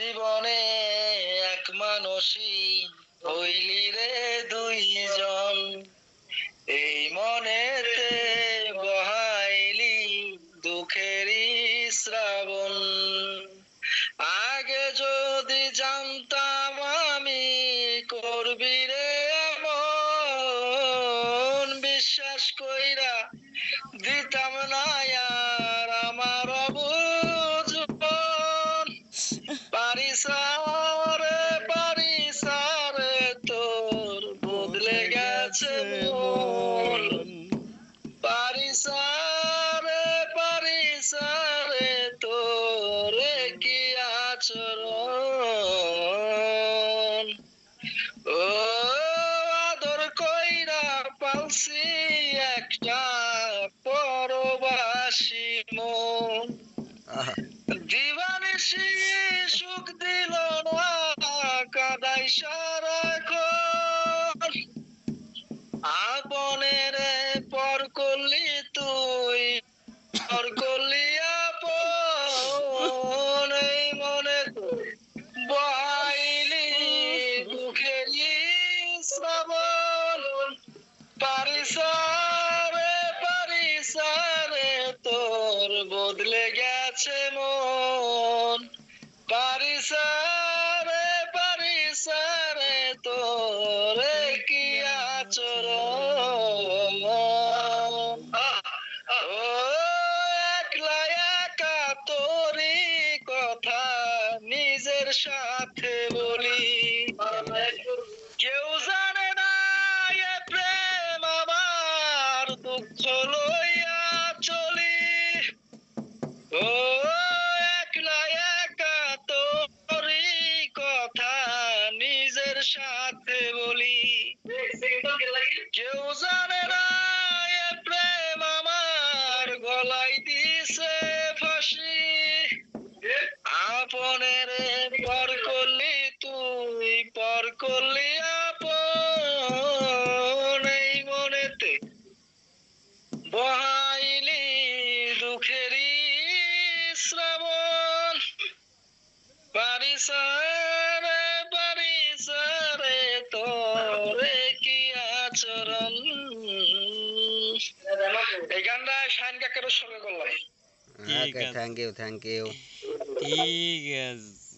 জীবনে এক মানুষই হইলি রে দুইজন। এই মনেতে বহাইলি দুঃখেরই শ্রাবণ। আগে যদি জানতাম আমি করবি রে বিশ্বাস কইরা দিতাম না পারিসারে পারিসারে তোর কি আচরণ? ও আদর কইরা পালছি একটা পরবাসী মন। দিবানিসি সুখ দিল না কাদাই সারাক্ষণ মনে মুখেলি শ্রাবণ পারিসারে পারিসারে তোর বদলে গেছে মন। পারিসারে পারিসারে তোর সাথে বলি, কেউ জানে না প্রেম আমার দুঃখ লইয়া চলি। ও, একলা একা তোরই কথা নিজের সাথে বলি। কেউ জানে না প্রেম আমার গলায় দিছে। পারিসারে পারিসারে তোরে কি আচরণ? এই গানটা শাহিন কাকের সঙ্গে করলাম। থ্যাংক ইউ থ্যাংক ইউ ঠিক আছে।